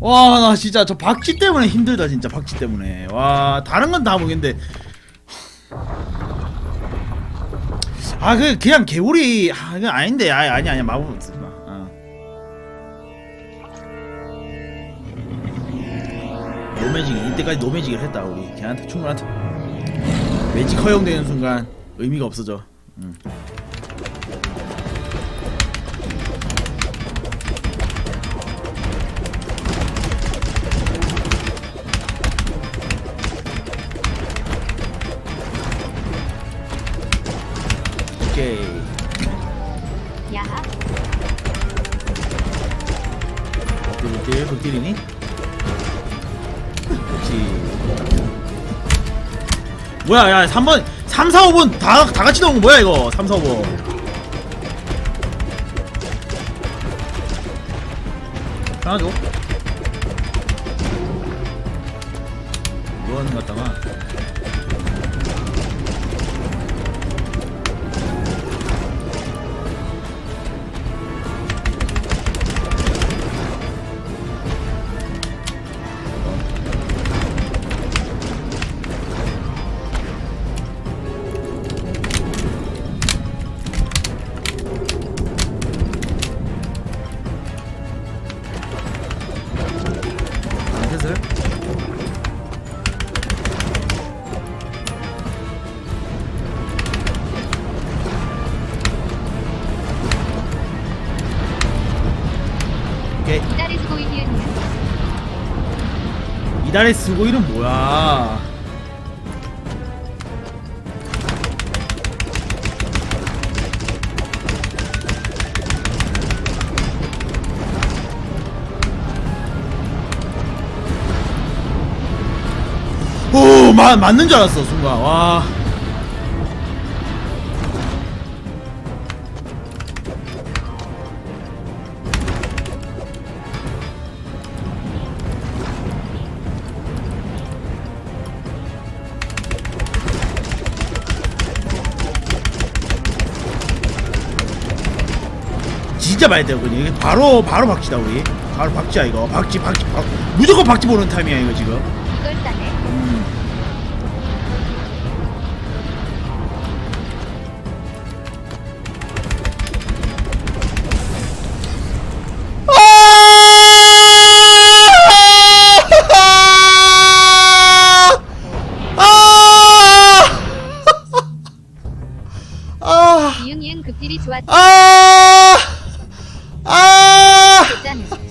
와, 나 진짜 저 박쥐 때문에 힘들다, 진짜 박쥐 때문에. 와, 다른 건 다 모르겠는데. 아, 그, 그냥 개구리, 아, 그건 아닌데. 아, 아니, 아니, 마법 쓰지 마. 어. 노매직, 이때까지 노매직을 했다, 우리. 걔한테 충분한테. 매직 허용되는 순간 의미가 없어져. 음. 오케이. 야하 극딜, 극딜이니? 그렇지. 뭐야, 야, 3번, 3, 4, 5번 다, 다 같이 나온 거 뭐야, 이거? 3, 4, 5번. 하나 줘. 뭐 하는 것 같다가. 오케이. 이달의 스고일은 뭐야? 오, 마, 맞는 줄 알았어, 순간. 와. 진짜 많이 되거든요. 이게 바로, 바로 박쥐다, 우리. 바로 박쥐야, 이거. 박쥐, 박쥐, 박 무조건 박쥐 보는 타임이야, 이거 지금. 이걸 따네 음. 아! 이응 이응 극딜이 좋았다 아! 아! 짠 쌌다!